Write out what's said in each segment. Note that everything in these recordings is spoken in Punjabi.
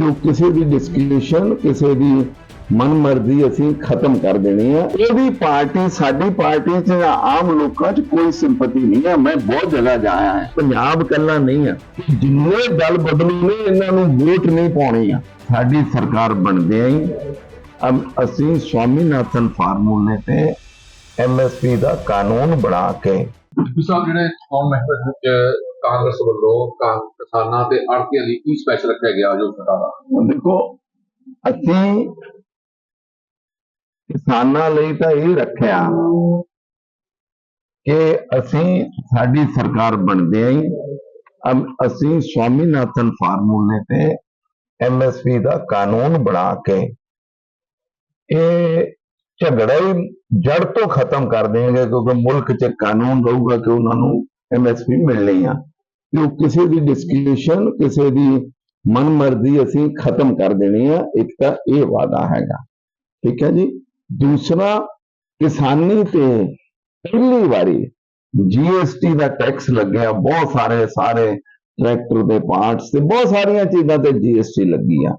ਕਿ ਕਿਸੇ ਦੀ ਡਿਸਕ੍ਰਿਪਸ਼ਨ ਕਿਸੇ ਦੀ ਮਨਮਰਜ਼ੀ ਅਸੀਂ ਖਤਮ ਕਰ ਦੇਣੀ ਆ। ਇਹਦੀ ਪਾਰਟੀ, ਸਾਡੀ ਪਾਰਟੀ 'ਚ ਜਾਂ ਆਮ ਲੋਕਾਂ 'ਚ ਕੋਈ ਸਿੰਪਤੀ ਨਹੀਂ ਹੈ ਮੈਂ ਬਹੁਤ ਜਗ੍ਹਾ ਜਾਇਆ ਹਾਂ। ਪੰਜਾਬ ਕੱਲਾ ਨਹੀਂ ਆ। ਜਿੰਨੇ ਦਲ ਬਦਲੂ ਨੇ, ਇਹਨਾਂ ਨੂੰ ਵੋਟ ਨਹੀਂ ਪਾਉਣੀ ਆ। ਸਾਡੀ ਸਰਕਾਰ ਬਣਦੇ ਹੀ ਅਮ ਅਸੀਂ ਸਵਾਮੀਨਾਥਨ ਫਾਰਮੂਲੇ ਤੇ ਐਮਐਸਪੀ ਦਾ ਕਾਨੂੰਨ ਬਣਾ ਕੇ ਡਿਪਟੀ ਸਾਹਿਬ ਜਿਹੜੇ ਚੋਣ ਮਹਿਕਮੇ ਕਾਂਗਰਸ ਵੱਲੋਂ ਕਿਸਾਨਾਂ ਤੇ ਆੜਤੀਆਂ ਲਈ ਕੀ ਸਪੈਸ਼ਲ ਰੱਖਿਆ ਗਿਆ ਜੋ ਸਰਕਾਰ? ਦੇਖੋ, ਅਸੀਂ ਕਿਸਾਨਾਂ ਲਈ ਤਾਂ ਇਹ ਰੱਖਿਆ ਕਿ ਅਸੀਂ ਸਾਡੀ ਸਰਕਾਰ ਬਣਦੇ ਹੀ ਅਸੀਂ ਸਵਾਮੀਨਾਥਨ ਫਾਰਮੂਲੇ ਤੇ ਐਮਐਸਪੀ ਦਾ ਕਾਨੂੰਨ ਬਣਾ ਕੇ ਇਹ ਝਗੜਾ ਹੀ ਜੜ ਤੋਂ ਖਤਮ ਕਰ ਦੇਣਗੇ ਕਿਉਂਕਿ ਮੁਲਕ 'ਚ ਕਾਨੂੰਨ ਰਹੂਗਾ ਕਿ ਉਹਨਾਂ ਨੂੰ ਐਮਐਸਪੀ ਮਿਲਣੀ ਆ। ਕਿ ਉਹ ਕਿਸੇ ਦੀ ਡਿਸਕ੍ਰਿਪਸ਼ਨ ਕਿਸੇ ਦੀ ਮਨਮਰਜ਼ੀ ਅਸੀਂ ਖਤਮ ਕਰ ਦੇਣੀ ਆ, ਇੱਕ ਤਾਂ ਇਹ ਵਾਅਦਾ ਹੈਗਾ। ਠੀਕ ਹੈ ਜੀ? ਦੂਸਰਾ, ਕਿਸਾਨੀ ਤੇ ਪਹਿਲੀ ਵਾਰੀ ਜੀਐਸਟੀ ਦਾ ਟੈਕਸ ਲੱਗਿਆ, ਬਹੁਤ ਸਾਰੇ ਸਾਰੇ ਟਰੈਕਟਰ ਦੇ ਪਾਰਟਸ ਤੇ ਬਹੁਤ ਸਾਰੀਆਂ ਚੀਜ਼ਾਂ ਤੇ ਜੀਐਸਟੀ ਲੱਗੀ ਆ।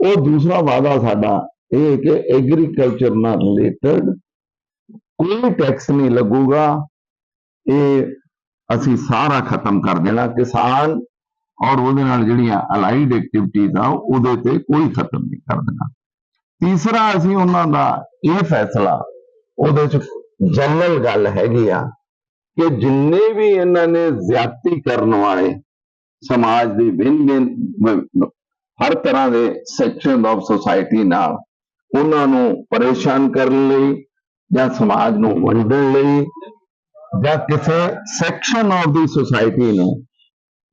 ਉਹ ਦੂਸਰਾ ਵਾਅਦਾ ਸਾਡਾ ਇਹ ਕਿ ਐਗਰੀਕਲਚਰ ਨਾਲ ਰਿਲੇਟਡ ਕੋਈ ਟੈਕਸ ਨਹੀਂ ਲੱਗੂਗਾ। ਇਹ ਅਸੀਂ ਸਾਰਾ ਖਤਮ ਕਰ ਦੇਣਾ ਕਿਸਾਨ ਔਰ ਉਹਦੇ ਨਾਲ ਜਿਹੜੀਆਂ ਅਲਾਈਡ ਐਕਟੀਵਿਟੀਜ਼ ਆ, ਉਹਦੇ ਤੇ ਕੋਈ ਖਤਮ ਨਹੀਂ ਕਰ ਦੇਣਾ। ਤੀਸਰਾ ਅਸੀਂ ਉਹਨਾਂ ਦਾ ਇਹ ਫੈਸਲਾ, ਉਹਦੇ ਚ ਜਨਰਲ ਗੱਲ ਹੈਗੀ ਆ ਕਿ ਜਿੰਨੇ ਵੀ ਇਹਨਾਂ ਨੇ ਜ਼ਿਆਦਤੀ ਕਰਨ ਵਾਲੇ ਸਮਾਜ ਦੇ ਵਿੰਨ ਹਰ ਤਰ੍ਹਾਂ ਦੇ ਸੈਕਸ਼ਨ ਆਫ ਸੋਸਾਇਟੀ ਨਾਲ ਉਹਨਾਂ ਨੂੰ ਪਰੇਸ਼ਾਨ ਕਰਨ ਲਈ ਜਾਂ ਸਮਾਜ ਨੂੰ ਵੰਡਣ ਲਈ ਜਾਂ ਕਿਸੇ ਸੈਕਸ਼ਨ ਆਫ ਦੀ ਸੋਸਾਇਟੀ ਨੂੰ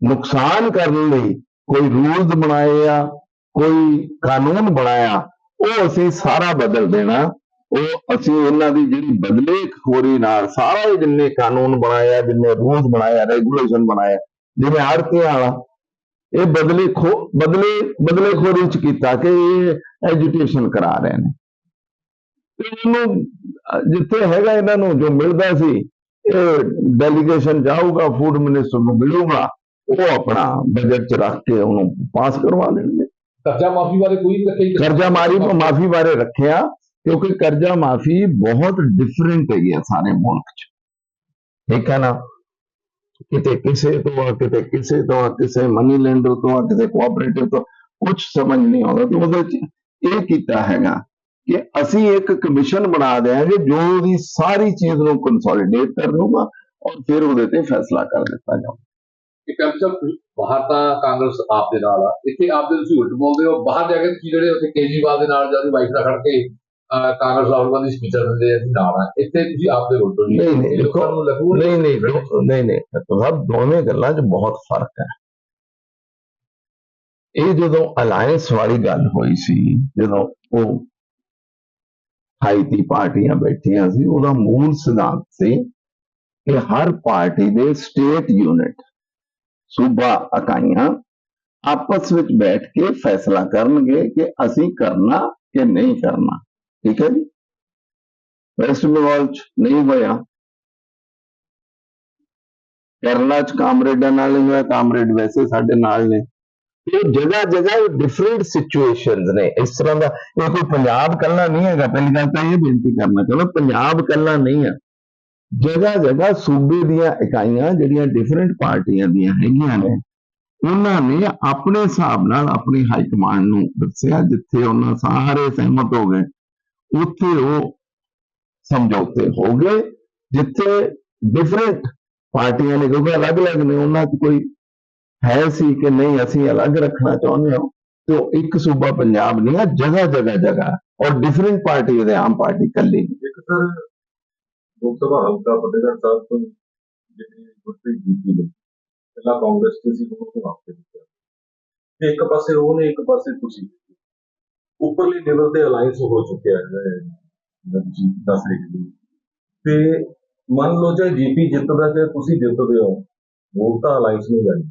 ਨੁਕਸਾਨ ਕਰਨ ਲਈ ਕੋਈ ਰੂਲਸ ਬਣਾਏ ਆ, ਕੋਈ ਕਾਨੂੰਨ ਬਣਾਇਆ, ਉਹ ਅਸੀਂ ਸਾਰਾ ਬਦਲ ਦੇਣਾ। ਉਹ ਅਸੀਂ ਇਹਨਾਂ ਦੀ ਜਿਹੜੀ ਬਦਲੇ ਖੋਰੀ ਨਾਲ ਸਾਰਾ ਹੀ ਜਿੰਨੇ ਕਾਨੂੰਨ ਬਣਾਇਆ ਜਿੰਨੇ ਰੂਲਸ ਬਣਾਇਆ ਰੈਗੂਲੇਸ਼ਨ ਬਣਾਇਆ ਜਿਵੇਂ ਆੜਤੀਆਂ ਵਾਲਾ, ਇਹ ਬਦਲੇ ਖੋ ਬਦਲੇ ਬਦਲੇ ਖੋਰੀ ਚ ਕੀਤਾ ਕਿ ਇਹ ਐਜੂਕੇਸ਼ਨ ਕਰਾ ਰਹੇ ਨੇ। ਤੇ ਜਿੱਥੇ ਹੈਗਾ ਇਹਨਾਂ ਨੂੰ ਜੋ ਮਿਲਦਾ ਸੀ ਇਹ ਡੈਲੀਗੇਸ਼ਨ ਜਾਊਗਾ ਫੂਡ ਮਿਨਿਸਟਰ ਨੂੰ ਮਿਲੂਗਾ ਉਹ ਆਪਣਾ ਬਜਟ ਚ ਰੱਖ ਕੇ ਉਹਨੂੰ ਪਾਸ ਕਰਵਾ ਲੈਣਗੇ ਕਰਜ਼ਾ ਮਾਫੀ ਬਾਰੇ ਕੋਈ ਨਹੀਂ ਰੱਖਿਆ ਜੀ? ਕਰਜ਼ਾ ਮਾਰੀ ਮਾਫੀ ਬਾਰੇ ਰੱਖਿਆ ਕਿਉਂਕਿ ਕਰਜ਼ਾ ਮਾਫੀ ਬਹੁਤ ਡਿਫਰੈਂਟ ਹੈਗੀ ਆ ਸਾਰੇ ਮੁਲਕ 'ਚ ਠੀਕ ਹੈ ਨਾ ਕਿਤੇ ਕਿਸੇ ਤੋਂ ਆ ਕਿਤੇ ਕਿਸੇ ਤੋਂ ਆ ਕਿਸੇ ਮਨੀ ਲੈਂਡਰ ਤੋਂ ਆ ਕਿਸੇ ਕੋਆਪਰੇਟਿਵ ਤੋਂ ਕੁਝ ਸਮਝ ਨਹੀਂ ਇਹ ਕਿ ਅਸੀਂ ਇੱਕ ਕਮਿਸ਼ਨ ਬਣਾ ਦਿਆਂਗੇ ਜੋ ਉਹਦੀ ਸਾਰੀ ਚੀਜ਼ ਨੂੰ ਕੰਸੋਲੀਡੇਟ ਕਰ ਲੂਗਾ ਔਰ ਫਿਰ ਉਹਦੇ ਤੇ ਫੈਸਲਾ ਕਰ ਦਿੱਤਾ ਜਾਊਗਾ। ਕਿ ਕੈਪਚਰ ਬਾਹਰ ਤਾਂ ਕਾਂਗਰਸ ਆਪ ਦੇ ਨਾਲ ਆ। ਇੱਥੇ ਆਪ ਦੇ ਤੁਸੀਂ ਉਲਟ ਬੋਲਦੇ ਹੋ ਬਾਹਰ ਜਾ ਕੇ ਤੁਸੀਂ ਜਿਹੜੇ ਉੱਥੇ ਕੇਜਰੀਵਾਲ ਦੇ ਨਾਲ ਜਾਂ ਉਹਦੀ ਵਾਈਫ ਨਾਲ ਖੜ ਕੇ ਕਾਂਗਰਸ ਰਾਹੁਲ ਗਾਂਧੀ ਸਪੀਚਰ ਦਿੰਦੇ ਆ, ਨਾਲ ਆ। ਇੱਥੇ ਤੁਸੀਂ ਆਪ ਦੇ ਉਲਟ ਨਹੀਂ, ਨਹੀਂ, ਇਹ ਲੋਕਾਂ ਨੂੰ ਲੱਗੂ ਨਹੀਂ ਨਹੀਂ ਨਹੀਂ ਨਹੀਂ। ਸਭ ਦੋਵੇਂ ਗੱਲਾਂ 'ਚ ਬਹੁਤ ਫ਼ਰਕ ਹੈ। ਇਹ ਜਦੋਂ ਅਲਾਈਅੰਸ ਵਾਲੀ ਗੱਲ ਹੋਈ ਸੀ ਜਦੋਂ ਉਹ ਹਾਈਤੀ ਪਾਰਟੀਆਂ ਬੈਠੀਆਂ ਸੀ, ਉਹਦਾ ਮੂਲ ਸਿਧਾਂਤ ਸੀ ਕਿ ਹਰ ਪਾਰਟੀ ਦੇ ਸਟੇਟ ਯੂਨਿਟ ਸੂਬਾ ਇਕਾਈਆਂ ਆਪਸ ਵਿੱਚ ਬੈਠ ਕੇ ਫੈਸਲਾ ਕਰਨਗੇ ਕਿ ਅਸੀਂ ਕਰਨਾ ਕਿ ਨਹੀਂ ਕਰਨਾ। ਠੀਕ ਹੈ ਜੀ? ਵੈਸਟ ਬੰਗਾਲ ਚ ਨਹੀਂ ਹੋਇਆ। ਕੇਰਲਾ ਚ ਕਾਮਰੇਡਾਂ ਨਾਲ ਨਹੀਂ ਹੋਇਆ, ਕਾਮਰੇਡ ਵੈਸੇ ਸਾਡੇ ਨਾਲ ਨੇ। ਇਹ ਜਗ੍ਹਾ ਜਗ੍ਹਾ ਡਿਫਰੈਂਟ ਸਿਚੁਏਸ਼ਨਸ ਨੇ। ਇਸ ਤਰ੍ਹਾਂ ਦਾ ਇਹ ਕੋਈ ਪੰਜਾਬ ਕੱਲਾ ਨਹੀਂ ਹੈਗਾ। ਪਹਿਲੀ ਗੱਲ ਤਾਂ ਇਹ ਬੇਨਤੀ ਕਰਨਾ ਚਾਹੁੰਦਾ, ਪੰਜਾਬ ਕੱਲਾ ਨਹੀਂ ਹੈ ਜਗ੍ਹਾ ਜਗ੍ਹਾ ਸੂਬੇ ਦੀਆਂ ਇਕਾਈਆਂ ਜਿਹੜੀਆਂ ਡਿਫਰੈਂਟ ਪਾਰਟੀਆਂ ਦੀਆਂ ਹੈਗੀਆਂ ਨੇ, ਉਹਨਾਂ ਨੇ ਆਪਣੇ ਹਿਸਾਬ ਨਾਲ ਆਪਣੀ ਹਾਈ ਕਮਾਂਡ ਨੂੰ ਦੱਸਿਆ, ਜਿੱਥੇ ਉਹਨਾਂ ਸਾਰੇ ਸਹਿਮਤ ਹੋ ਗਏ। ਉੱਥੇ ਉਹ ਸਮਝੌਤੇ ਹੋ ਗਏ, ਜਿੱਥੇ ਡਿਫਰੈਂਟ ਪਾਰਟੀਆਂ ਨੇ, ਕਿਉਂਕਿ ਅਲੱਗ-ਅਲੱਗ ਨੇ, ਉਹਨਾਂ 'ਚ ਕੋਈ ਹੈ ਸੀ ਕਿ ਨਹੀਂ, ਅਸੀਂ ਅਲੱਗ ਰੱਖਣਾ ਚਾਹੁੰਦੇ ਹਾਂ। ਤੇ ਉਹ ਇੱਕ ਸੂਬਾ ਪੰਜਾਬ ਨਹੀਂ ਹੈ, ਜਗ੍ਹਾ ਜਗ੍ਹਾ ਜਗ੍ਹਾ। ਔਰ ਡਿਫਰੈਂਟ ਪਾਰਟੀ ਦੇ ਆਮ ਪਾਰਟੀ ਕੱਲੀ ਨਹੀਂ। ਇੱਕ ਸਰ ਲੋਕ ਸਭਾ ਹਲਕਾ ਫਤਿਹਗੜ੍ਹ ਸਾਹਿਬ ਤੋਂ ਜਿਹੜੀ ਗੁਰਪ੍ਰੀਤ ਜੀਤੀ ਨੇ, ਪਹਿਲਾਂ ਕਾਂਗਰਸ ਦੇ ਸੀ ਉਹਨੂੰ ਵਾਪਸ ਦਿੱਤਾ ਤੇ ਇੱਕ ਪਾਸੇ ਉਹ ਨੇ, ਇੱਕ ਪਾਸੇ ਤੁਸੀਂ। ਉੱਪਰਲੀ ਲੈਵਲ ਤੇ ਅਲਾਈਅੰਸ ਹੋ ਚੁੱਕਿਆ ਹੈ ਜੀ ਦੱਸ ਰਹੇ ਤੇ ਮੰਨ ਲਓ ਜੇ ਜੀਪੀ ਜਿੱਤਦਾ ਜੇ ਤੁਸੀਂ ਜਿੱਤਦੇ ਹੋ, ਵੋਟ ਤਾਂ ਅਲਾਈਅੰਸ ਨਹੀਂ ਜਾਣੀ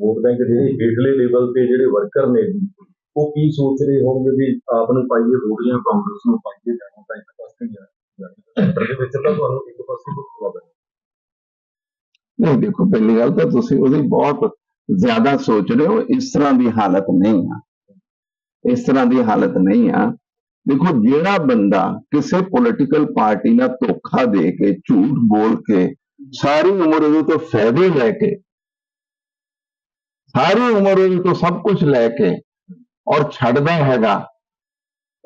ਵੋਟ ਬੈਂਕ ਜਿਹੜੇ ਹੇਠਲੇ ਲੈਵਲ ਤੇ ਜਿਹੜੇ ਵਰਕਰ ਨੇ, ਉਹ ਕੀ ਸੋਚ ਰਹੇ ਹੋਣਗੇ ਵੀ ਆਪ ਨੂੰ ਪਾਈਏ ਵੋਟ ਜਾਂ ਕਾਂਗਰਸ ਨੂੰ ਪਾਈਏ ਜਾਂ ਤਾਂ ਇੱਕ ਪਾਸੇ ਜਾਣਾ? ਸੈਂਟਰ ਵਿੱਚ ਤਾਂ ਤੁਹਾਨੂੰ ਇੱਕ ਪਾਸੇ ਭੁਗਤਣਾ ਪੈਣਾ। ਨਹੀਂ, ਦੇਖੋ, ਪਹਿਲੀ ਗੱਲ ਤਾਂ ਤੁਸੀਂ ਉਹਦੀ ਬਹੁਤ ਜ਼ਿਆਦਾ ਸੋਚ ਰਹੇ ਹੋ, ਇਸ ਤਰ੍ਹਾਂ ਦੀ ਹਾਲਤ ਨਹੀਂ ਆ। ਇਸ ਤਰ੍ਹਾਂ ਦੀ ਹਾਲਤ ਨਹੀਂ ਆ। ਦੇਖੋ, ਜਿਹੜਾ ਬੰਦਾ ਕਿਸੇ ਪੋਲੀਟੀਕਲ ਪਾਰਟੀ ਨਾਲ ਧੋਖਾ ਦੇ ਕੇ, ਝੂਠ ਬੋਲ ਕੇ, ਸਾਰੀ ਉਮਰ ਉਹਦੇ ਤੋਂ ਫਾਇਦੇ ਲੈ ਕੇ ਸਾਰੀ ਉਮਰ ਉਹਦੇ ਤੋਂ ਸਭ ਕੁਝ ਲੈ ਕੇ ਔਰ ਛੱਡਦਾ ਹੈਗਾ।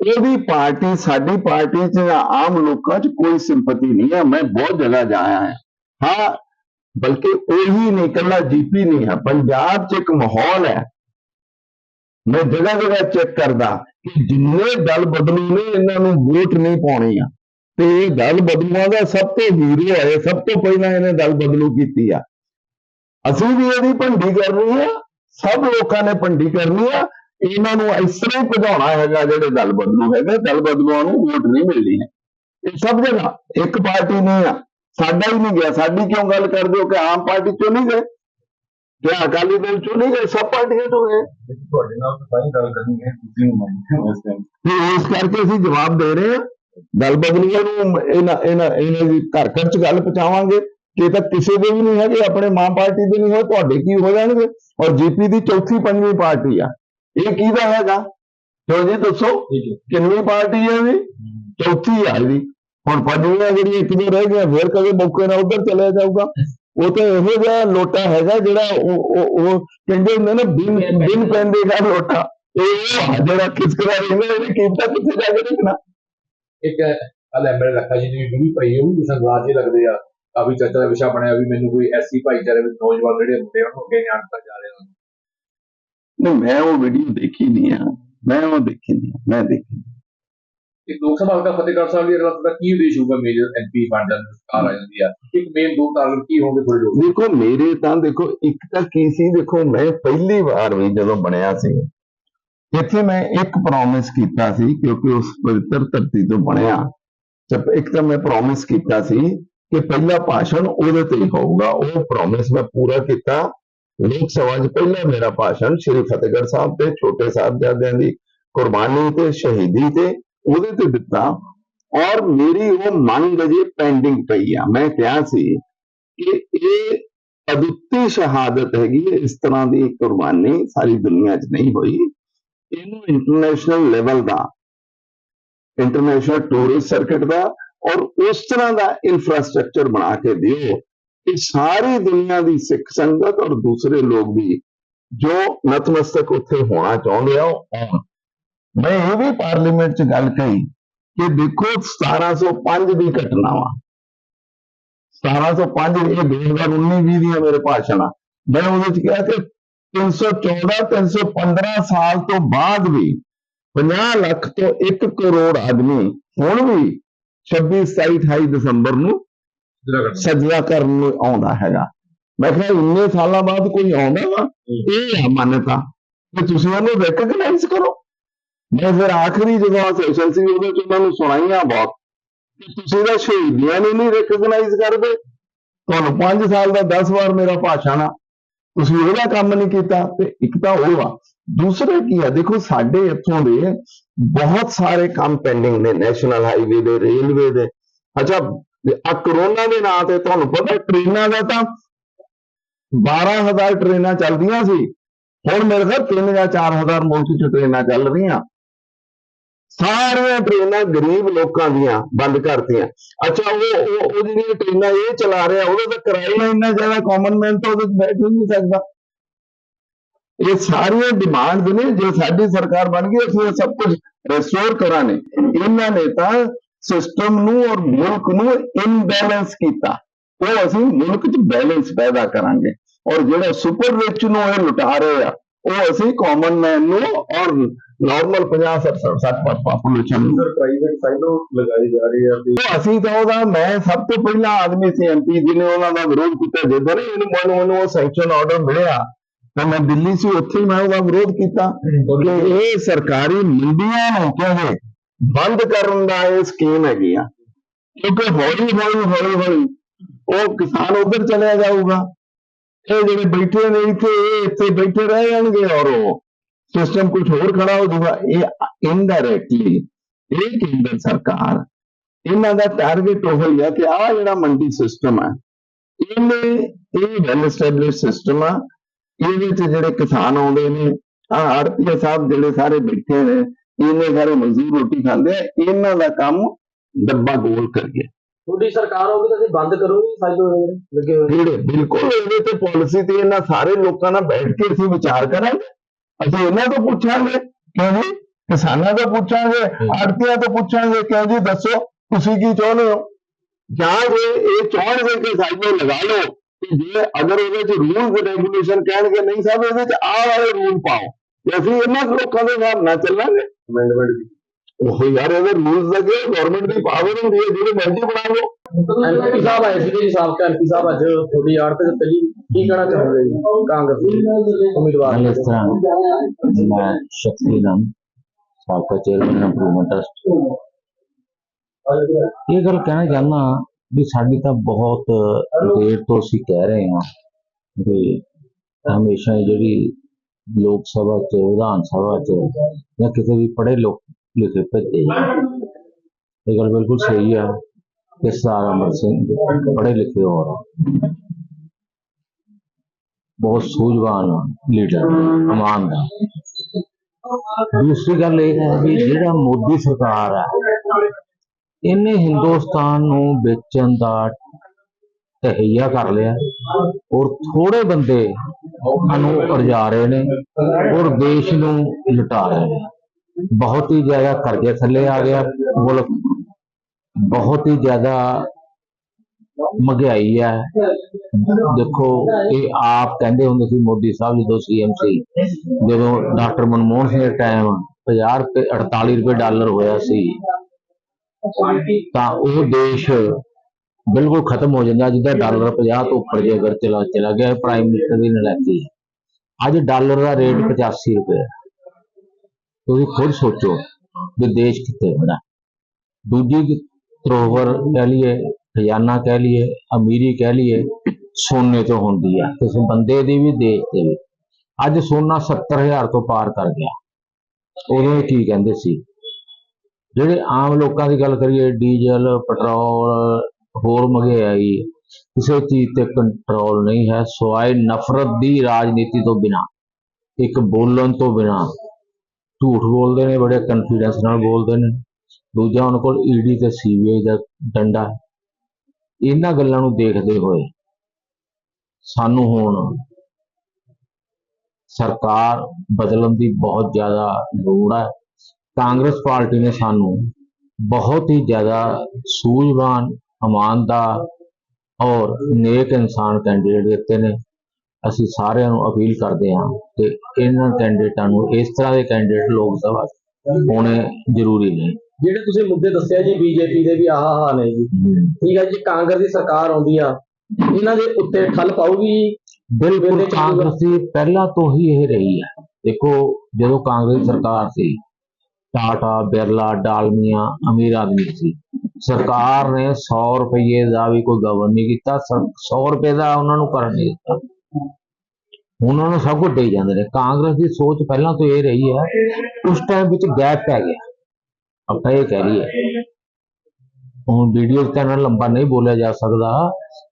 ਉਹਦੀ ਪਾਰਟੀ, ਸਾਡੀ ਪਾਰਟੀ 'ਚ ਜਾਂ ਆਮ ਲੋਕਾਂ 'ਚ ਕੋਈ ਸਿੰਪਤੀ ਨਹੀਂ ਹੈ। ਮੈਂ ਬਹੁਤ ਜਗ੍ਹਾ ਜਾਇਆ ਹੈ। ਹਾਂ, ਬਲਕਿ ਉਹੀ ਨਹੀਂ, ਇਕੱਲਾ ਜੀਪੀ ਨਹੀਂ ਹੈ। ਪੰਜਾਬ 'ਚ ਇੱਕ ਮਾਹੌਲ ਹੈ। ਮੈਂ ਜਗ੍ਹਾ ਜਗ੍ਹਾ ਚੈੱਕ ਕਰਦਾ ਕਿ ਜਿੰਨੇ ਦਲ ਬਦਲੂ ਨੇ, ਇਹਨਾਂ ਨੂੰ ਵੋਟ ਨਹੀਂ ਪਾਉਣੀ ਆ। ਤੇ ਇਹ ਦਲ ਬਦਲੂਆਂ ਦਾ ਸਭ ਤੋਂ ਹੀਰੋ ਹੈ। ਸਭ ਤੋਂ ਪਹਿਲਾਂ ਇਹਨੇ ਦਲ ਬਦਲੂ ਕੀਤੀ ਆ। ਅਸੀਂ ਵੀ ਇਹਦੀ ਭੰਡੀ ਕਰਨੀ ਆ ਸਭ ਲੋਕਾਂ ਨੇ ਭੰਡੀ ਕਰਨੀ ਆ ਇਹਨਾਂ ਨੂੰ ਇਸ ਤਰ੍ਹਾਂ ਹੀ ਭਜਾਉਣਾ ਹੈਗਾ ਜਿਹੜੇ ਦਲ ਬਦਲੂ ਹੈਗੇ ਦਲ ਬਦਲੂਆਂ ਨੂੰ ਵੋਟ ਨਹੀਂ ਮਿਲਣੀ ਹੈ। ਇਹ ਸਭ ਜਗ੍ਹਾ ਇੱਕ ਪਾਰਟੀ ਨਹੀਂ ਆ ਸਾਡਾ ਹੀ ਨਹੀਂ ਗਿਆ ਸਾਡੀ ਕਿਉਂ ਗੱਲ ਕਰਦੇ ਹੋ ਕਿ ਆਮ ਪਾਰਟੀ ਚੋਂ ਨਹੀਂ ਗਏ? ਕਿ ਅਕਾਲੀ ਦਲ ਚੋਂ ਨਹੀਂ ਗਏ ਸਭ ਪਾਰਟੀਆਂ ਤੋਂ ਗਏ। ਤੁਹਾਡੇ ਨਾਲ ਤਾਂ ਹੀ ਗੱਲ ਕਰਨੀ ਹੈ ਤੁਸੀਂ ਨੁਮਾਇੰਦੇ ਹੋ ਇਸ ਕਰਕੇ ਅਸੀਂ ਜਵਾਬ ਦੇ ਰਹੇ ਹਾਂ ਦਲ ਬਦਲੀਆਂ ਨੂੰ ਇਹਨਾਂ ਇਹਨਾਂ ਇਹਨਾਂ ਦੀ ਘਰ ਘਰ ਚ ਗੱਲ ਪਹੁੰਚਾਵਾਂਗੇ। ਇਹ ਤਾਂ ਕਿਸੇ ਦੇ ਵੀ ਨਹੀਂ ਹੈਗੇ ਆਪਣੇ ਮਾਂ ਪਾਰਟੀ ਦੇ ਨਹੀਂ ਹੋਏ ਤੁਹਾਡੇ ਕੀ ਹੋ ਜਾਣਗੇ? ਔਰ ਜੀਪੀ ਦੀ ਚੌਥੀ ਪੰਜਵੀਂ ਪਾਰਟੀ ਆ। ਇਹ ਕਿਹਦਾ ਹੈਗਾ? ਚਲੋ ਜੀ ਦੱਸੋ। ਕਿੰਨੀ ਪਾਰਟੀ ਹੈ ਇਹਦੀ ਚੌਥੀ ਆ ਇਹਦੀ। ਹੁਣ ਪੰਜਵੀਂ ਜਿਹੜੀ ਇੱਕ ਦੋ ਰਹਿ ਗਈਆਂ ਫਿਰ ਕਦੇ ਮੌਕੇ ਨਾਲ ਉਧਰ ਚਲਿਆ ਜਾਊਗਾ। ਉਹ ਤਾਂ ਇਹੋ ਜਿਹਾ ਲੋਟਾ ਹੈਗਾ ਜਿਹੜਾ ਉਹ ਕਹਿੰਦੇ ਹੁੰਦੇ ਨੇ ਬਿਨ ਬਿਨ ਪੈਂਦੇ। ਦਾ ਲੋਟਾ। ਇਹ ਜਿਹੜਾ ਖਿਸਕਦਾ ਰਹਿੰਦਾ ਇਹਦੀ ਕੀਮਤਾਂ ਕਿੱਥੇ ਜਾ ਕੇ ਦੇਖਣਾ ਇੱਕ ਅਲੈਂਬਰ ਰੱਖਾ ਜੀ ਦੀ ਵੀਡੀਓ ਪਈ ਉਹ ਵੀ ਸੰਗਵਾਰ ਜੇ ਲੱਗਦੇ ਆ। ਕਾਫੀ ਚਰਚਾ ਦਾ ਵਿਸ਼ਾ ਬਣਿਆ ਵੀ ਮੈਨੂੰ ਕੋਈ ਐਸੀ ਭਾਈਚਾਰੇ ਵਿੱਚ ਨੌਜਵਾਨ ਜਿਹੜੇ ਮੁੰਡੇ ਉਹਨਾਂ ਨੂੰ ਅੱਗੇ ਜਾਣਦਾ ਜਾ ਰਹੇ। ਨਹੀਂ ਮੈਂ ਉਹ ਵੀਡੀਓ ਦੇਖੀ ਨਹੀਂ ਆ। ਮੈਂ ਉਹ ਦੇਖੀ ਨਹੀਂ ਮੈਂ ਦੇਖੀ ਨਹੀਂ। ਕਿ ਲੋਕ ਸਭਾ ਹਲਕਾ ਫਤਿਹਗੜ੍ਹ ਸਾਹਿਬ ਦੀ ਅਗਲਾ ਦਾ ਕੀ ਉਦੇਸ਼ ਹੋਊਗਾ? ਮੇਜਰ ਐਮਪੀ ਬਣ ਜਾਂਦੇ ਸਰਕਾਰ ਆ ਜਾਂਦੀ ਆ। ਇੱਕ ਮੇਨ ਦੋ ਟਾਰਗੇਟ ਕੀ ਹੋਣਗੇ ਥੋੜੇ ਲੋਕ ਦੇਖੋ ਮੇਰੇ ਤਾਂ ਦੇਖੋ ਇੱਕ ਤਾਂ ਕੀ ਸੀ ਦੇਖੋ ਮੈਂ ਪਹਿਲੀ ਵਾਰ ਵੀ ਜਦੋਂ ਬਣਿਆ ਸੀ ਇੱਥੇ ਮੈਂ ਇੱਕ ਪ੍ਰੋਮਿਸ ਕੀਤਾ ਸੀ ਕਿਉਂਕਿ ਉਸ ਪਵਿੱਤਰ ਧਰਤੀ ਤੋਂ ਬਣਿਆ। ਜਦ ਇੱਕ ਤਾਂ ਮੈਂ ਪ੍ਰੋਮਿਸ ਕੀਤਾ ਸੀ ਕਿ ਪਹਿਲਾ ਭਾਸ਼ਣ ਉਹਦੇ ਤੇ ਹੀ ਹੋਊਗਾ। ਉਹ ਪ੍ਰੋਮਿਸ ਮੈਂ ਪੂਰਾ ਕੀਤਾ। ਲੋਕ ਸਭਾ 'ਚ ਪਹਿਲਾ ਮੇਰਾ ਭਾਸ਼ਣ ਸ੍ਰੀ ਫਤਿਹਗੜ੍ਹ ਸਾਹਿਬ ਤੇ, ਛੋਟੇ ਸਾਹਿਬਜ਼ਾਦਿਆਂ ਦੀ ਕੁਰਬਾਨੀ ਤੇ, ਸ਼ਹੀਦੀ ਤੇ, ਉਹਦੇ ਤੇ ਦਿੱਤਾ। ਔਰ ਮੇਰੀ ਉਹ ਮੰਗ ਅਜੇ ਪੈਂਡਿੰਗ ਪਈ ਆ। ਮੈਂ ਕਿਹਾ ਸੀ ਕਿ ਇਹ ਅਦੁੱਤੀ ਸ਼ਹਾਦਤ ਹੈਗੀ ਇਸ ਤਰ੍ਹਾਂ ਦੀ ਕੁਰਬਾਨੀ ਸਾਰੀ ਦੁਨੀਆ 'ਚ ਨਹੀਂ ਹੋਈ। ਇਹਨੂੰ ਇੰਟਰਨੈਸ਼ਨਲ ਲੈਵਲ ਦਾ ਇੰਟਰਨੈਸ਼ਨਲ ਟੂਰਿਸਟ ਸਰਕਟ ਦਾ ਔਰ ਉਸ ਤਰ੍ਹਾਂ ਦਾ ਇਨਫਰਾਸਟ੍ਰਕਚਰ ਬਣਾ ਕੇ ਦਿਓ ਕਿ ਸਾਰੀ ਦੁਨੀਆ ਦੀ ਸਿੱਖ ਸੰਗਤ ਔਰ ਦੂਸਰੇ ਲੋਕ ਵੀ ਜੋ ਨਤਮਸਤਕ ਉੱਥੇ ਹੋਣਾ ਚਾਹੁੰਦੇ ਆ, ਉਹ ਆਉਣ। ਮੈਂ ਇਹ ਵੀ ਪਾਰਲੀਮੈਂਟ 'ਚ ਗੱਲ ਕਹੀ ਕਿ ਦੇਖੋ 1705 ਦੀ ਘਟਨਾ ਵਾ। 1705 ਇਹ 2019 20 ਦੀਆਂ ਮੇਰੇ ਭਾਸ਼ਣ। ਆ ਮੈਂ ਉਹਦੇ 'ਚ ਕਿਹਾ ਕਿ 314 315 ਸਾਲ ਤੋਂ ਬਾਅਦ ਵੀ 50 ਲੱਖ ਤੋਂ 1 ਕਰੋੜ ਆਦਮੀ ਹੁਣ ਵੀ 26 27 28 ਦਸੰਬਰ ਨੂੰ ਸਜਦਾ ਕਰਨ ਨੂੰ। ਆਉਂਦਾ ਹੈਗਾ। ਮੈਂ ਕਿਹਾ ਇੰਨੇ ਸਾਲਾਂ ਬਾਅਦ ਕੋਈ ਆਉਂਦਾ ਵਾ ਇਹ ਆ ਮਾਨਤਾ। ਤੇ ਤੁਸੀਂ ਉਹਨੂੰ ਰੈਕਗਨਾਈਜ਼ ਕਰੋ। ਮੈਂ ਫਿਰ ਆਖਰੀ ਜਦੋਂ ਸੈਸ਼ਨ ਸੀ ਉਹਦੇ ਚ ਉਹਨਾਂ ਨੂੰ ਸੁਣਾਈਆਂ ਬਹੁਤ। ਕਿ ਤੁਸੀਂ ਤਾਂ ਸ਼ਹੀਦੀਆਂ ਨੂੰ ਨਹੀਂ ਰੈਕਗਨਾਈਜ਼ ਕਰਦੇ। ਤੁਹਾਨੂੰ 5 ਸਾਲ ਦਾ 10 ਵਾਰ ਮੇਰਾ ਭਾਸ਼ਣ ਆ। ਤੁਸੀਂ ਉਹਦਾ ਕੰਮ ਨਹੀਂ ਕੀਤਾ ਤੇ ਇੱਕ ਤਾਂ ਉਹ ਆ। ਦੂਸਰਾ ਕੀ ਆ? ਦੇਖੋ ਸਾਡੇ ਇੱਥੋਂ ਦੇ ਬਹੁਤ ਸਾਰੇ ਕੰਮ ਪੈਂਡਿੰਗ ਨੇ ਨੈਸ਼ਨਲ ਹਾਈਵੇ ਦੇ ਰੇਲਵੇ ਦੇ। ਅੱਛਾ ਆ ਕਰੋਨਾ ਦੇ ਨਾਂ ਤੇ ਤੁਹਾਨੂੰ ਪਤਾ ਟ੍ਰੇਨਾਂ ਦਾ ਤਾਂ 12000 ਟ੍ਰੇਨਾਂ ਚੱਲਦੀਆਂ ਸੀ। ਹੁਣ ਮੇਰੇ ਖਿਆਲ 3 ਜਾਂ 4000 ਮੁਲਕ ਚ ਟ੍ਰੇਨਾਂ ਚੱਲ ਰਹੀਆਂ। ਸਾਰੀਆਂ ਟ੍ਰੇਨਾਂ ਗਰੀਬ ਲੋਕਾਂ ਦੀਆਂ ਬੰਦ ਕਰਤੀਆਂ। ਅੱਛਾ, ਉਹ ਉਹ ਉਹ ਜਿਹੜੀਆਂ ਟ੍ਰੇਨਾਂ ਇਹ ਚਲਾ ਰਿਹਾ, ਉਹਦਾ ਤਾਂ ਕਿਰਾਇਆ ਇੰਨਾ ਜ਼ਿਆਦਾ ਕਾਮਨ ਮੈਨ ਤਾਂ ਉਹਦੇ 'ਚ ਬੈਠ ਹੀ ਨਹੀਂ ਸਕਦਾ। ਇਹ ਸਾਰੀਆਂ ਡਿਮਾਂਡ ਨੇ ਜੇ ਸਾਡੀ ਸਰਕਾਰ ਬਣ ਗਈ ਅਸੀਂ ਇਹ ਸਭ ਕੁਝ ਰੈਸਟੋਰ ਕਰਾਂਗੇ। ਇਹਨਾਂ ਨੇ ਤਾਂ ਸਿਸਟਮ ਨੂੰ ਔਰ ਮੁਲਕ ਨੂੰ ਇਨਬੈਲੈਂਸ ਕੀਤਾ। ਉਹ ਅਸੀਂ ਮੁਲਕ 'ਚ ਬੈਲੈਂਸ ਪੈਦਾ ਕਰਾਂਗੇ। ਔਰ ਜਿਹੜਾ ਸੁਪਰ ਰਿਚ ਨੂੰ ਇਹ ਲੁਟਾ ਰਹੇ ਆ ਉਹ ਅਸੀਂ ਕਾਮਨ ਮੈਨ ਨੂੰ ਔਰ ਨਾਰਮਲ 50 60 ਪਾਪੂਲੇਸ਼ਨ ਨੂੰ। ਪ੍ਰਾਈਵੇਟ ਸਾਈਡੋਂ ਲਗਾਏ ਜਾ ਰਹੇ ਆ ਤੇ ਅਸੀਂ ਤਾਂ ਉਹਦਾ ਮੈਂ ਸਭ ਤੋਂ ਪਹਿਲਾਂ ਆਦਮੀ ਸੀ ਐਮਪੀ ਜਿਹਨੇ ਉਹਨਾਂ ਦਾ ਵਿਰੋਧ ਕੀਤਾ ਜਦੋਂ ਇਹਨੂੰ ਮੈਨੂੰ ਮੈਨੂੰ ਉਹ ਸੈਂਕਸ਼ਨ ਆਰਡਰ ਮਿਲਿਆ ਤਾਂ ਮੈਂ ਦਿੱਲੀ ਸੀ ਉੱਥੇ ਮੈਂ ਉਹਦਾ ਵਿਰੋਧ ਕੀਤਾ ਕਿ ਇਹ ਸਰਕਾਰੀ ਮੰਡੀਆਂ ਨੂੰ ਕਹਿੰਦੇ ਬੰਦ ਕਰਨ ਦਾ ਇਹ ਸਕੀਮ ਹੈਗੀ ਆ। ਕਿਉਂਕਿ ਹੌਲੀ ਹੌਲੀ ਹੌਲੀ ਹੌਲੀ ਉਹ ਕਿਸਾਨ ਉਧਰ ਚਲਿਆ ਜਾਊਗਾ। ਇਹ ਜਿਹੜੇ ਬੈਠੇ ਨੇ ਇੱਥੇ ਇਹ ਇੱਥੇ ਬੈਠੇ ਰਹਿ ਜਾਣਗੇ ਔਰ ਉਹ ਸਿਸਟਮ ਕੁਝ ਹੋਰ ਖੜਾ ਹੋ ਜਾਊਗਾ। ਇਹ ਇਨਡਾਇਰੈਕਟਲੀ ਇਹ ਕੇਂਦਰ ਸਰਕਾਰ ਇਹਨਾਂ ਦਾ ਟਾਰਗੇਟ ਉਹ ਹੀ ਆ ਕਿ ਆ ਜਿਹੜਾ ਮੰਡੀ ਸਿਸਟਮ ਹੈ ਇਹਨੇ ਇਹ ਵੈਲ ਐਸਟੈਬਲਿਸ਼ ਸਿਸਟਮ ਆ ਇਹਦੇ ਚ ਜਿਹੜੇ ਕਿਸਾਨ ਆਉਂਦੇ ਨੇ ਆ ਆੜਤੀਆ ਸਾਹਿਬ ਜਿਹੜੇ ਸਾਰੇ ਬੈਠੇ ਨੇ ਇਹਨੇ ਸਾਰੇ ਮਜ਼ਦੂਰ ਰੋਟੀ ਖਾਂਦੇ ਆ ਇਹਨਾਂ ਦਾ ਕੰਮ ਡੱਬਾ ਗੋਲ ਕਰੀਏ। ਤੁਹਾਡੀ ਸਰਕਾਰ ਹੋਊਗੀ ਤਾਂ ਤੁਸੀਂ ਬੰਦ ਕਰੋਗੇ ਸਾਜੋ ਲੱਗੇ ਹੋਏ। ਬਿਲਕੁਲ। ਇਹਦੇ ਤੇ ਪਾਲਿਸੀ ਤੇ ਇਹਨਾਂ ਸਾਰੇ ਲੋਕਾਂ ਨਾਲ ਬੈਠ ਕੇ ਅਸੀਂ ਵਿਚਾਰ ਕਰਾਂਗੇ। ਅਸੀਂ ਇਹਨਾਂ ਤੋਂ ਪੁੱਛਾਂਗੇ ਕਿਉਂ ਜੀ? ਕਿਸਾਨਾਂ ਤੋਂ ਪੁੱਛਾਂਗੇ ਆੜਤੀਆਂ ਤੋਂ ਪੁੱਛਾਂਗੇ ਕਿਉਂ ਜੀ? ਦੱਸੋ ਤੁਸੀਂ ਕੀ ਚਾਹੁੰਦੇ ਹੋ? ਜਾਂ ਜੇ ਇਹ ਚਾਹਣਗੇ ਕਿ ਸਾਈਕਲ ਲਗਾ ਲਓ ਜੇ ਅਗਰ ਉਹਦੇ ਚ ਰੂਲਸ ਰੈਗੂਲੇਸ਼ਨ ਕਹਿਣਗੇ ਨਹੀਂ ਸਾਹਿਬ ਇਹਦੇ ਚ ਆਹ ਵਾਲੇ ਰੂਲ ਪਾਓ ਤੇ ਅਸੀਂ ਇਹਨਾਂ ਲੋਕਾਂ ਦੇ ਹਿਸਾਬ ਨਾਲ ਚੱਲਾਂਗੇ ਅਮੈਂਡਮੈਂਟ ਵੀ ਉਹ ਯਾਰ ਇਹਦੇ ਰੂਲਸ ਲੱਗੇ ਗਵਰਨਮੈਂਟ ਦੀ ਪਾਵਰ ਹੁੰਦੀ ਹੈ ਜਿਹੜੇ ਮਰਜ਼ੀ ਬਣਾ ਲਓ ਐਮਪੀ ਸਾਹਿਬ ਆਏ ਸੀਗੇ ਜੀ ਸਾਬਕਾ ਐਮਪੀ ਸਾਹਿਬ ਅੱਜ ਤੁਹਾਡੀ ਆੜ ਤੇ ਦਿੱਤੇ ਜੀ ਕੀ ਕਹਿਣਾ ਚਾਹੁੰਦੇ ਜੀ ਕਾਂਗਰਸ ਦੇ ਉਮੀਦਵਾਰ ਗੱਲ ਇਸ ਤਰ੍ਹਾਂ ਮੈਂ ਸ਼ਕਤੀ ਨਾਮ ਸਾਬਕਾ ਚੇਅਰਮੈਨ ਇੰਪਰੂਵਮੈਂਟ ਟਰਸਟ ਇਹ ਗੱਲ ਕਹਿਣਾ ਚਾਹੁੰਦਾ ਵੀ ਸਾਡੀ ਤਾਂ ਬਹੁਤ ਦੇਰ ਤੋਂ ਅਸੀਂ ਕਹਿ ਰਹੇ ਹਾਂ ਵੀ ਹਮੇਸ਼ਾ ਹੀ ਜਿਹੜੀ ਲੋਕ ਸਭਾ ਚ ਵਿਧਾਨ ਸਭਾ ਚ ਜਾਂ ਕਿਸੇ ਵੀ ਪੜ੍ਹੇ ਲੋਕ ਲਿਖੇ ਭੇਜੇ ਇਹ ਗੱਲ ਬਿਲਕੁਲ ਸਹੀ ਹੈ ਕਿ ਸਰਦਾਰ ਅਮਰ ਸਿੰਘ ਪੜ੍ਹੇ ਲਿਖੇ ਔਰ ਬਹੁਤ ਸੂਝਵਾਨ ਲੀਡਰ ਇਮਾਨਦਾਰ। ਦੂਸਰੀ ਗੱਲ ਇਹ ਹੈ ਵੀ ਜਿਹੜਾ ਮੋਦੀ ਸਰਕਾਰ ਹੈ ਇਹਨੇ ਹਿੰਦੁਸਤਾਨ ਨੂੰ ਵੇਚਣ ਦਾ ਤਹਈਆ ਕਰ ਲਿਆ। ਔਰ ਥੋੜੇ ਬੰਦੇ ਨੂੰ ਉਰਜਾ ਰਹੇ ਨੇ ਔਰ ਦੇਸ਼ ਨੂੰ ਲੁਟਾ ਰਹੇ ਨੇ। ਬਹੁਤ ਹੀ ਜ਼ਿਆਦਾ ਕਰਜ਼ੇ ਥੱਲੇ ਆ ਗਿਆ। ਮੁਲਕ ਬਹੁਤ ਹੀ ਜ਼ਿਆਦਾ ਮਹਿੰਗਾਈ ਹੈ ਦੇਖੋ, ਇਹ ਆਪ ਕਹਿੰਦੇ ਹੁੰਦੇ ਸੀ ਮੋਦੀ ਸਾਹਿਬ ਜਦੋਂ ਸੀਐਮ ਸੀ, ਜਦੋਂ ਡਾਕਟਰ ਮਨਮੋਹਨ ਸਿੰਘ ਟਾਈਮ 50 ਰੁਪਏ 48 ਰੁਪਏ ਡਾਲਰ ਹੋਇਆ ਸੀ। ਤਾਂ ਉਹ ਦੇਸ਼ ਬਿਲਕੁਲ ਖਤਮ ਹੋ ਜਾਂਦਾ ਜਿੱਦਾਂ ਡਾਲਰ 50 ਤੋਂ ਉੱਪਰ ਜੇ ਅਗਰ ਚਲਾ ਚਲਾ ਗਿਆ ਪ੍ਰਾਈਮ ਮਿਨਿਸਟਰ ਦੀ ਨਲਾਇਕੀ। ਅੱਜ ਡਾਲਰ ਦਾ ਰੇਟ 85 ਰੁਪਏ ਤੁਸੀਂ ਖੁਦ ਸੋਚੋ ਵੀ ਦੇਸ਼ ਕਿੱਥੇ ਖੜਾ ਦੂਜੀ ਤਰੋਵਰ ਕਹਿ ਲਈਏ ਖਜ਼ਾਨਾ ਕਹਿ ਲਈਏ ਅਮੀਰੀ ਕਹਿ ਲਈਏ ਸੋਨੇ ਤੋਂ ਹੁੰਦੀ ਆ ਕਿਸੇ ਬੰਦੇ ਦੀ ਵੀ ਦੇਸ਼ ਦੇ ਵੀ। ਅੱਜ ਸੋਨਾ 70000 ਤੋਂ ਪਾਰ ਕਰ ਗਿਆ। ਉਦੋਂ ਕੀ ਕਹਿੰਦੇ ਸੀ? ਜਿਹੜੇ ਆਮ ਲੋਕਾਂ ਦੀ ਗੱਲ ਕਰੀਏ, ਡੀਜ਼ਲ, ਪੈਟਰੋਲ, ਹੋਰ ਮਹਿੰਗਾਈ ਕਿਸੇ ਚੀਜ਼ ਤੇ ਕੰਟਰੋਲ ਨਹੀਂ ਹੈ, ਸਿਵਾਏ ਨਫ਼ਰਤ ਦੀ ਰਾਜਨੀਤੀ ਤੋਂ ਬਿਨਾ, ਇੱਕ ਬੋਲਣ ਤੋਂ ਬਿਨਾ। ਝੂਠ ਬੋਲਦੇ ਨੇ, ਬੜੇ ਕਨਫੀਡੈਂਸ ਨਾਲ ਬੋਲਦੇ ਨੇ। ਦੂਜਾ ਉਹਨਾਂ ਕੋਲ ਈਡੀ ਤੇ ਸੀਬੀਆਈ ਦਾ ਡੰਡਾ ਇਹਨਾਂ ਗੱਲਾਂ ਨੂੰ ਦੇਖਦੇ ਹੋਏ ਸਾਨੂੰ ਹੁਣ ਸਰਕਾਰ ਬਦਲਣ ਦੀ ਬਹੁਤ ਜ਼ਿਆਦਾ ਲੋੜ ਹੈ। ਕਾਂਗਰਸ ਪਾਰਟੀ ਨੇ ਸਾਨੂੰ ਬਹੁਤ ਹੀ ਜ਼ਿਆਦਾ ਸੂਝਵਾਨ ਇਮਾਨਦਾਰ ਔਰ ਨੇਕ ਇਨਸਾਨ ਕੈਂਡੀਡੇਟ ਦਿੱਤੇ ਨੇ। ਅਸੀਂ ਸਾਰਿਆਂ ਨੂੰ ਅਪੀਲ ਕਰਦੇ ਹਾਂ ਕਿ ਇਹਨਾਂ ਕੈਂਡੀਡੇਟਾਂ ਨੂੰ ਇਸ ਤਰ੍ਹਾਂ ਦੇ ਕੈਂਡੀਡੇਟ ਲੋਕ ਸਭਾ ਹੋਣੇ ਜ਼ਰੂਰੀ ਨੇ। ਜਿਹੜੇ ਤੁਸੀਂ ਮੁੱਦੇ ਦੱਸਿਆ ਜੀ ਬੀਜੇਪੀ ਦੇ ਵੀ ਆਹ ਆਹ ਨੇ ਜੀ। ਠੀਕ ਹੈ ਜੀ ਕਾਂਗਰਸ ਦੀ ਸਰਕਾਰ ਆਉਂਦੀ ਆ ਇਹਨਾਂ ਦੇ ਉੱਤੇ ਠੱਲ ਪਾਊਗੀ? ਬਿਲਕੁਲ ਕਾਂਗਰਸ ਦੀ ਪਹਿਲਾਂ ਤੋਂ ਹੀ ਇਹ ਰਹੀ ਹੈ। ਦੇਖੋ ਜਦੋਂ ਕਾਂਗਰਸ ਸਰਕਾਰ ਸੀ ਟਾਟਾ, ਬਿਰਲਾ, ਡਾਲਮੀਆਂ, ਅਮੀਰ ਆਦਮੀ ਸੀ। ਸਰਕਾਰ ਨੇ 100 ਰੁਪਏ ਦਾ ਵੀ ਕੋਈ ਗਵਰਨ ਨਹੀਂ ਕੀਤਾ 100 ਰੁਪਏ ਦਾ ਉਹਨਾਂ ਨੂੰ ਕਰਨ ਨਹੀਂ ਦਿੱਤਾ। ਉਹਨਾਂ ਨੂੰ ਸਭ ਕੁਝ ਦੇਈ ਜਾਂਦੇ ਨੇ। ਕਾਂਗਰਸ ਦੀ ਸੋਚ ਪਹਿਲਾਂ ਤੋਂ ਇਹ ਰਹੀ ਹੈ, ਉਸ ਟਾਈਮ ਵਿੱਚ ਗੈਪ ਪੈ ਗਿਆ। ਆਪਾਂ ਇਹ ਕਹਿ ਲਈਏ। ਹੁਣ ਵੀਡੀਓ ਚੈਨਲ ਲੰਬਾ ਨਹੀਂ ਬੋਲਿਆ ਜਾ ਸਕਦਾ।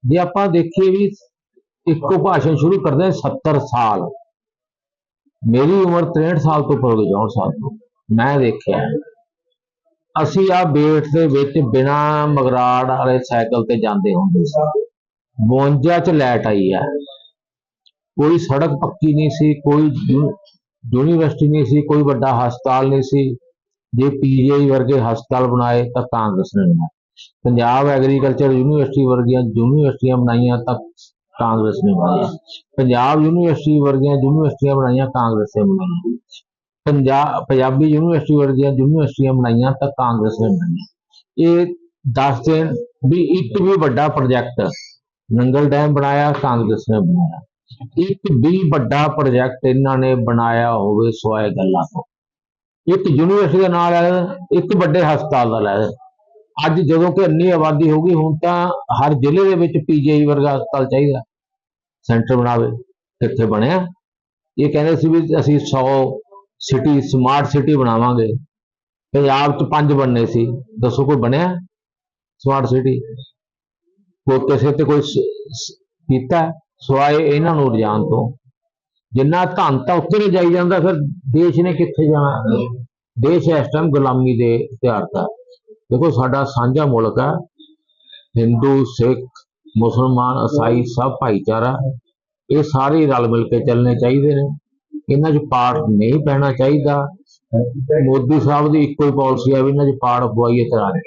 ਜੇ ਆਪਾਂ ਦੇਖੀਏ ਵੀ ਇੱਕੋ ਭਾਸ਼ਣ ਸ਼ੁਰੂ ਕਰਦੇ ਹਾਂ 70 ਸਾਲ। ਮੇਰੀ ਉਮਰ 63 ਸਾਲ ਤੋਂ ਉੱਪਰ ਹੋ ਗਈ 64 ਸਾਲ ਤੋਂ। ਮੈਂ ਦੇਖਿਆ ਅਸੀਂ ਆ ਬੇਟ ਦੇ ਵਿੱਚ ਬਿਨਾ ਮਗਰਾੜ ਵਾਲੇ ਸਾਈਕਲ ਤੇ ਜਾਂਦੇ ਹੁੰਦੇ ਸੀ। 52 ਚ ਲਾਈਟ ਆਈ ਆ ਕੋਈ ਸੜਕ ਪੱਕੀ ਨਹੀਂ ਸੀ, ਕੋਈ ਯੂ- ਯੂਨੀਵਰਸਿਟੀ ਨਹੀਂ ਸੀ, ਕੋਈ ਵੱਡਾ ਹਸਪਤਾਲ ਨਹੀਂ ਸੀ। ਜੇ ਪੀਜੀਆਈ ਵਰਗੇ ਹਸਪਤਾਲ ਬਣਾਏ ਤਾਂ ਕਾਂਗਰਸ ਨੇ ਬਣਾਏ। ਪੰਜਾਬ ਐਗਰੀਕਲਚਰ ਯੂਨੀਵਰਸਿਟੀ ਵਰਗੀਆਂ ਯੂਨੀਵਰਸਿਟੀਆਂ ਬਣਾਈਆਂ ਤਾਂ ਕਾਂਗਰਸ ਨੇ ਬਣਾਈਆਂ। ਪੰਜਾਬ ਯੂਨੀਵਰਸਿਟੀ ਵਰਗੀਆਂ ਯੂਨੀਵਰਸਿਟੀਆਂ ਬਣਾਈਆਂ, ਕਾਂਗਰਸ ਨੇ ਬਣਾਈਆਂ। ਪੰਜਾਬ ਪੰਜਾਬੀ ਯੂਨੀਵਰਸਿਟੀ ਵਰਗੀਆਂ ਯੂਨੀਵਰਸਿਟੀਆਂ ਬਣਾਈਆਂ ਤਾਂ ਕਾਂਗਰਸ ਨੇ ਬਣਾਈਆਂ ਇਹ ਦੱਸ ਦੇਣ ਵੀ ਇੱਕ ਵੀ ਵੱਡਾ ਪ੍ਰੋਜੈਕਟ ਨੰਗਲ ਡੈਮ ਬਣਾਇਆ ਕਾਂਗਰਸ ਨੇ ਬਣਾਇਆ। ਇੱਕ ਵੀ ਵੱਡਾ ਪ੍ਰੋਜੈਕਟ ਇਹਨਾਂ ਨੇ ਬਣਾਇਆ ਹੋਵੇ ਸਵਾਏ ਗੱਲਾਂ ਤੋਂ। ਇੱਕ ਯੂਨੀਵਰਸਿਟੀ ਦਾ ਨਾਮ ਲੈ ਲੈਣ, ਇੱਕ ਵੱਡੇ ਹਸਪਤਾਲ ਦਾ ਲੈ ਲੈਣ। ਅੱਜ ਜਦੋਂ ਕਿ ਇੰਨੀ ਆਬਾਦੀ ਹੋ ਗਈ ਹੁਣ ਤਾਂ ਹਰ ਜ਼ਿਲ੍ਹੇ ਦੇ ਵਿੱਚ ਪੀਜੀਆਈ ਵਰਗਾ ਹਸਪਤਾਲ ਚਾਹੀਦਾ। ਸੈਂਟਰ ਬਣਾਵੇ ਕਿੱਥੇ ਬਣਿਆ? ਇਹ ਕਹਿੰਦੇ ਸੀ ਵੀ ਅਸੀਂ 100 ਸਿਟੀ ਸਮਾਰਟ ਸਿਟੀ ਬਣਾਵਾਂਗੇ। ਪੰਜਾਬ 'ਚ ਪੰਜ ਬਣਨੇ ਸੀ। ਦੱਸੋ ਕੋਈ ਬਣਿਆ? ਸਮਾਰਟ ਸਿਟੀ ਕੋਈ ਕਿਸੇ ਤੇ ਕੋਈ ਕੀਤਾ? ਸਵਾਏ ਇਹਨਾਂ ਨੂੰ ਰਜਾਨ ਤੋਂ। ਜਿੰਨਾ ਧਨ ਤਾਂ ਉੱਤੇ ਨਹੀਂ ਜਾਈ ਜਾਂਦਾ, ਫਿਰ ਦੇਸ਼ ਨੇ ਕਿੱਥੇ ਜਾਣਾ? ਦੇਸ਼ ਇਸ ਟਾਈਮ ਗੁਲਾਮੀ ਦੇ ਹਥਿਆਰ ਦਾ। ਦੇਖੋ, ਸਾਡਾ ਸਾਂਝਾ ਮੁਲਕ ਹੈ ਹਿੰਦੂ, ਸਿੱਖ, ਮੁਸਲਮਾਨ ਈਸਾਈ ਸਭ ਭਾਈਚਾਰਾ। ਇਹ ਸਾਰੇ ਰਲ ਮਿਲ ਕੇ ਚੱਲਣੇ ਚਾਹੀਦੇ ਨੇ। ਇਹਨਾਂ 'ਚ ਪਾੜ ਨਹੀਂ ਪੈਣਾ ਚਾਹੀਦਾ। ਮੋਦੀ ਸਾਹਿਬ ਦੀ ਇੱਕੋ ਹੀ ਪਾਲਿਸੀ ਆ ਵੀ ਇਹਨਾਂ 'ਚ ਪਾੜ ਪਵਾਈਏ ਤੇ ਰਾਜ